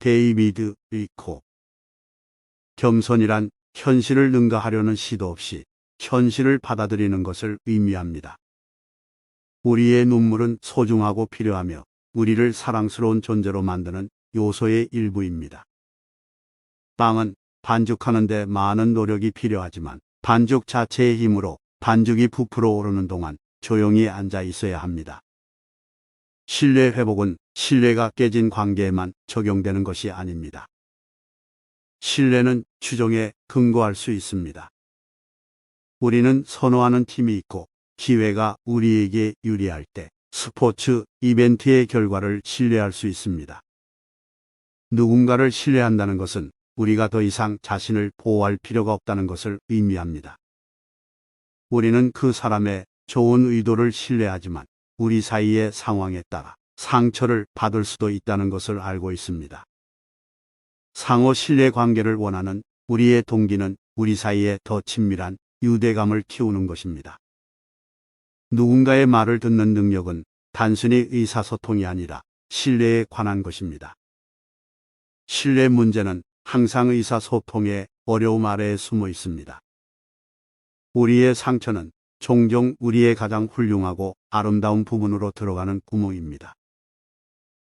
데이비드 리코. 겸손이란 현실을 능가하려는 시도 없이 현실을 받아들이는 것을 의미합니다. 우리의 눈물은 소중하고 필요하며 우리를 사랑스러운 존재로 만드는 요소의 일부입니다. 빵은 반죽하는데 많은 노력이 필요하지만 반죽 자체의 힘으로 반죽이 부풀어 오르는 동안 조용히 앉아 있어야 합니다. 신뢰 회복은 신뢰가 깨진 관계에만 적용되는 것이 아닙니다. 신뢰는 추종에 근거할 수 있습니다. 우리는 선호하는 팀이 있고 기회가 우리에게 유리할 때 스포츠 이벤트의 결과를 신뢰할 수 있습니다. 누군가를 신뢰한다는 것은 우리가 더 이상 자신을 보호할 필요가 없다는 것을 의미합니다. 우리는 그 사람의 좋은 의도를 신뢰하지만 우리 사이의 상황에 따라 상처를 받을 수도 있다는 것을 알고 있습니다. 상호 신뢰 관계를 원하는 우리의 동기는 우리 사이에 더 친밀한 유대감을 키우는 것입니다. 누군가의 말을 듣는 능력은 단순히 의사소통이 아니라 신뢰에 관한 것입니다. 신뢰 문제는 항상 의사소통의 어려움 아래에 숨어 있습니다. 우리의 상처는 종종 우리의 가장 훌륭하고 아름다운 부분으로 들어가는 구멍입니다.